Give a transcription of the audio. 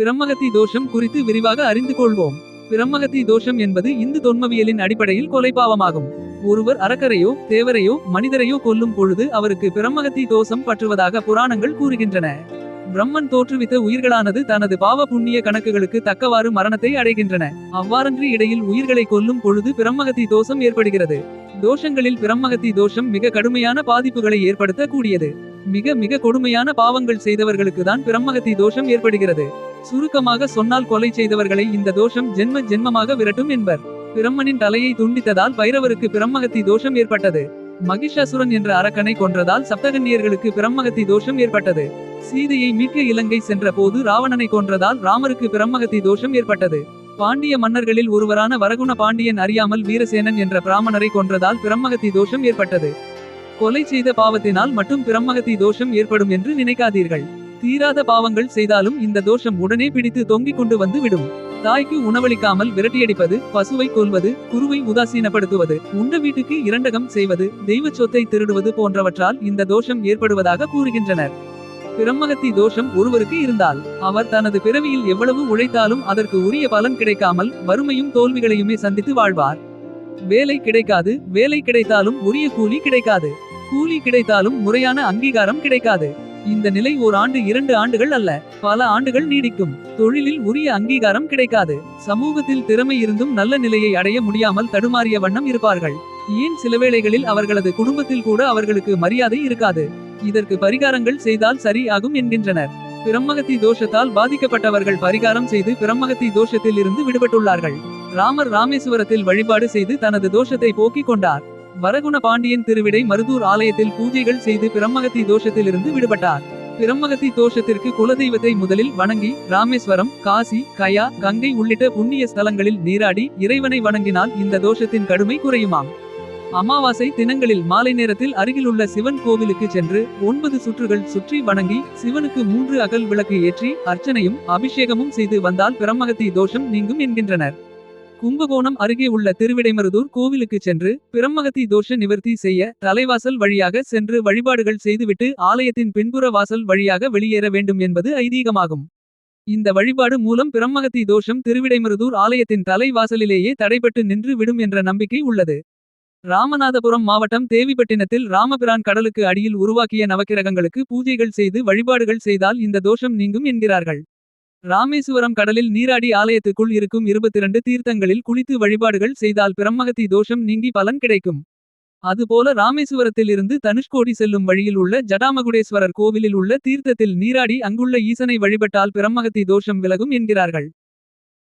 பிரம்மகத்தி தோஷம் குறித்து விரிவாக அறிந்து கொள்வோம். பிரம்மகத்தி தோஷம் என்பது இந்து தொன்மவியலின் அடிப்படையில் கொலைபாவமாகும். ஒருவர் அரக்கரையோ தேவரையோ மனிதரையோ கொல்லும் பொழுது அவருக்கு பிரம்மகத்தி தோஷம் பற்றுவதாக புராணங்கள் கூறுகின்றன. பிரம்மன் தோற்றுவித்த உயிர்களானது தனது பாவ புண்ணிய கணக்குகளுக்கு தக்கவாறு மரணத்தை அடைகின்றன. அவ்வாறன்றி இடையில் உயிர்களை கொல்லும் பொழுது பிரம்மகத்தி தோஷம் ஏற்படுகிறது. தோஷங்களில் பிரம்மகத்தி தோஷம் மிக கடுமையான பாதிப்புகளை ஏற்படுத்த கூடியது மிக மிக கொடுமையான பாவங்கள் செய்தவர்களுக்கு தான் பிரம்மகத்தி தோஷம் ஏற்படுகிறது. சுருக்கமாக சொன்னால் கொலை செய்தவர்களை இந்த தோஷம் ஜென்ம ஜென்மமாக விரட்டும் என்பர். பிரம்மனின் தலையை துண்டித்ததால் பைரவருக்கு பிரம்மகத்தி தோஷம் ஏற்பட்டது. மகிஷாசுரன் என்ற அரக்கனை கொன்றதால் சப்தகன்னியர்களுக்கு பிரம்மகத்தி தோஷம் ஏற்பட்டது. சீதையை மீட்க இலங்கை சென்ற போது ராவணனை கொன்றதால் ராமருக்கு பிரம்மகத்தி தோஷம் ஏற்பட்டது. பாண்டிய மன்னர்களில் ஒருவரான வரகுண பாண்டியன் அறியாமல் வீரசேனன் என்ற பிராமணரை கொன்றதால் பிரம்மகத்தி தோஷம் ஏற்பட்டது. கொலை செய்த பாவத்தினால் மட்டும் பிரம்மகத்தி தோஷம் ஏற்படும் என்று நினைக்காதீர்கள். தீராத பாவங்கள் செய்தாலும் இந்த தோஷம் உடனே பிடித்து தொங்கிக் கொண்டு வந்து விடும். தாய்க்கு உணவளிக்காமல் விரட்டியடிப்பது பசுவை கொல்வது குருவை உதாசீனப்படுத்துவது உண்ட வீட்டுக்கு இரண்டகம் செய்வது தெய்வச் சொத்தை திருடுவது போன்றவற்றால் இந்த தோஷம் ஏற்படுவதாக கூறுகின்றனர். பிரம்மகத்தி தோஷம் ஒருவருக்கு இருந்தால் அவர் தனது பிறவியில் எவ்வளவு உழைத்தாலும் அதற்கு உரிய பலன் கிடைக்காமல் வறுமையும் தோல்விகளையுமே சந்தித்து வாழ்வார். வேலை கிடைக்காது வேலை கிடைத்தாலும் உரிய கூலி கிடைக்காது. கூலி கிடைத்தாலும் முறையான அங்கீகாரம் கிடைக்காது. இந்த நிலை ஓர் ஆண்டு இரண்டு ஆண்டுகள் அல்ல. பல ஆண்டுகள் நீடிக்கும். தொழிலில் உரிய அங்கீகாரம் கிடைக்காது. சமூகத்தில் திறமை இருந்தும் நல்ல நிலையை அடைய முடியாமல் தடுமாறிய வண்ணம் இருப்பார்கள். ஏன் சில வேளைகளில் அவர்களது குடும்பத்தில் கூட அவர்களுக்கு மரியாதை இருக்காது? இதற்கு பரிகாரங்கள் செய்தால் சரி ஆகும் என்கின்றனர். பிரம்மகத்தி தோஷத்தால் பாதிக்கப்பட்டவர்கள் பரிகாரம் செய்து பிரம்மகத்தி தோஷத்தில் இருந்து விடுபட்டுள்ளார்கள். ராமர் ராமேஸ்வரத்தில் வழிபாடு செய்து தனது தோஷத்தை போக்கிக் கொண்டார். வரகுண பாண்டியன் திருவிடை மருதூர் ஆலயத்தில் பூஜைகள் செய்து பிரம்மகத்தி தோஷத்திலிருந்து விடுபட்டார். பிரம்மகத்தி தோஷத்திற்கு குலதெய்வத்தை முதலில் வணங்கி ராமேஸ்வரம் காசி கயா கங்கை உள்ளிட்ட புண்ணிய ஸ்தலங்களில் நீராடி இறைவனை வணங்கினால் இந்த தோஷத்தின் கடுமை குறையுமாம். அமாவாசை தினங்களில் மாலை நேரத்தில் அருகிலுள்ள சிவன் கோவிலுக்கு சென்று ஒன்பது சுற்றுகள் சுற்றி வணங்கி சிவனுக்கு மூன்று அகல் விளக்கு ஏற்றி அர்ச்சனையும் அபிஷேகமும் செய்து வந்தால் பிரம்மகத்தி தோஷம் நீங்கும் என்கின்றனர். கும்பகோணம் அருகே உள்ள திருவிடைமருதூர் கோவிலுக்கு சென்று பிரம்மகத்தி தோஷ நிவர்த்தி செய்ய தலைவாசல் வழியாக சென்று வழிபாடுகள் செய்துவிட்டு ஆலயத்தின் பின்புற வாசல் வழியாக வெளியேற வேண்டும் என்பது ஐதீகமாகும். இந்த வழிபாடு மூலம் பிரம்மகத்தி தோஷம் திருவிடைமருதூர் ஆலயத்தின் தலைவாசலிலேயே தடைபட்டு நின்று விடும் என்ற நம்பிக்கை உள்ளது. ராமநாதபுரம் மாவட்டம் தேவிப்பட்டினத்தில் ராமபிரான் கடலுக்கு அடியில் உருவாக்கிய நவக்கிரகங்களுக்கு பூஜைகள் செய்து வழிபாடுகள் செய்தால் இந்த தோஷம் நீங்கும் என்கிறார்கள். ராமேசுவரம் கடலில் நீராடி ஆலயத்துக்குள் இருக்கும் இருபத்திரண்டு தீர்த்தங்களில் குளித்து வழிபாடுகள் செய்தால் பிரம்மகத்தி தோஷம் நீங்கி பலன் கிடைக்கும். அதுபோல ராமேசுவரத்தில் இருந்து தனுஷ்கோடி செல்லும் வழியில் உள்ள ஜடாமகுடேஸ்வரர் கோவிலில் உள்ள தீர்த்தத்தில் நீராடி அங்குள்ள ஈசனை வழிபட்டால் பிரம்மகத்தி தோஷம் விலகும் என்கிறார்கள்.